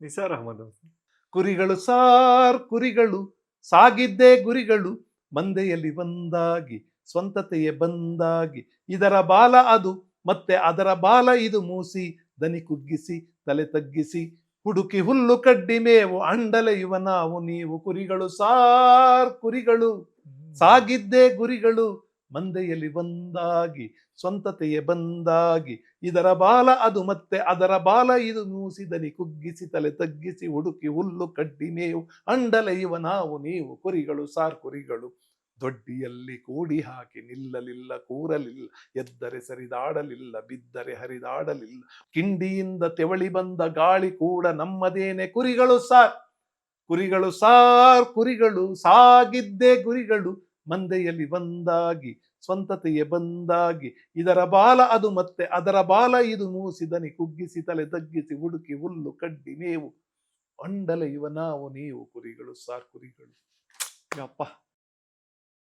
ನಿಸಾರ್ ಅಹಮದ್. ಕುರಿಗಳು ಸಾರ್ ಕುರಿಗಳು ಸಾಗಿದ್ದೇ ಗುರಿಗಳು ಮಂದೆಯಲ್ಲಿ ಬಂದಾಗಿ ಸ್ವಂತತೆಯೇ ಬಂದಾಗಿ ಇದರ ಬಾಲ ಅದು ಮತ್ತೆ ಅದರ ಬಾಲ ಇದು ಮೂಸಿ ದನಿ ಕುಗ್ಗಿಸಿ ತಲೆ ತಗ್ಗಿಸಿ ಹುಡುಕಿ ಹುಲ್ಲು ಕಡ್ಡಿ ಮೇವು ಅಂಡಲೆಯುವ ನಾವು ನೀವು ಕುರಿಗಳು ಸಾರ್ ಕುರಿಗಳು ಸಾಗಿದ್ದೇ ಗುರಿಗಳು ಮಂದೆಯಲ್ಲಿ ಒಂದಾಗಿ, ಸ್ವಂತತೆಯೇ ಬಂದಾಗಿ, ಇದರ ಬಾಲ ಅದು ಮತ್ತೆ, ಅದರ ಬಾಲ ಇದು ನೂಸಿದನಿ, ಕುಗ್ಗಿಸಿ ತಲೆ ತಗ್ಗಿಸಿ, ಹುಡುಕಿ ಹುಲ್ಲು ಕಡ್ಡಿ ಮೇವು ಅಂಡಲೆಯುವ ನಾವು, ನೀವು ಕುರಿಗಳು ಸಾರ್ ಕುರಿಗಳು. ದೊಡ್ಡಿಯಲ್ಲಿ ಕೂಡಿ ಹಾಕಿ ನಿಲ್ಲಲಿಲ್ಲ, ಕೂರಲಿಲ್ಲ, ಎದ್ದರೆ ಸರಿದಾಡಲಿಲ್ಲ, ಬಿದ್ದರೆ ಹರಿದಾಡಲಿಲ್ಲ, ಕಿಂಡಿಯಿಂದ ತೆವಳಿ ಬಂದ ಗಾಳಿ ಕೂಡ ನಮ್ಮದೇನೆ, ಕುರಿಗಳು ಸಾರ್ ಕುರಿಗಳು ಸಾರ್, ಕುರಿಗಳು ಸಾಗಿದ್ದೇ ಗುರಿಗಳು ಮಂದೆಯಲ್ಲಿ ಒಂದಾಗಿ ಸ್ವಂತತೆಯ ಬಂದಾಗಿ, ಇದರ ಬಾಲ ಅದು ಮತ್ತೆ, ಅದರ ಬಾಲ ಇದು ಮೂಸಿದನಿ, ಕುಗ್ಗಿಸಿ ತಲೆ ತಗ್ಗಿಸಿ, ಹುಡುಕಿ ಹುಲ್ಲು ಕಡ್ಡಿ ಮೇವು. ಅಂಡಲೆಯುವ ನಾವು, ನೀವು ಕುರಿಗಳು ಸಾರ್ ಕುರಿಗಳು ಯಪ್ಪ.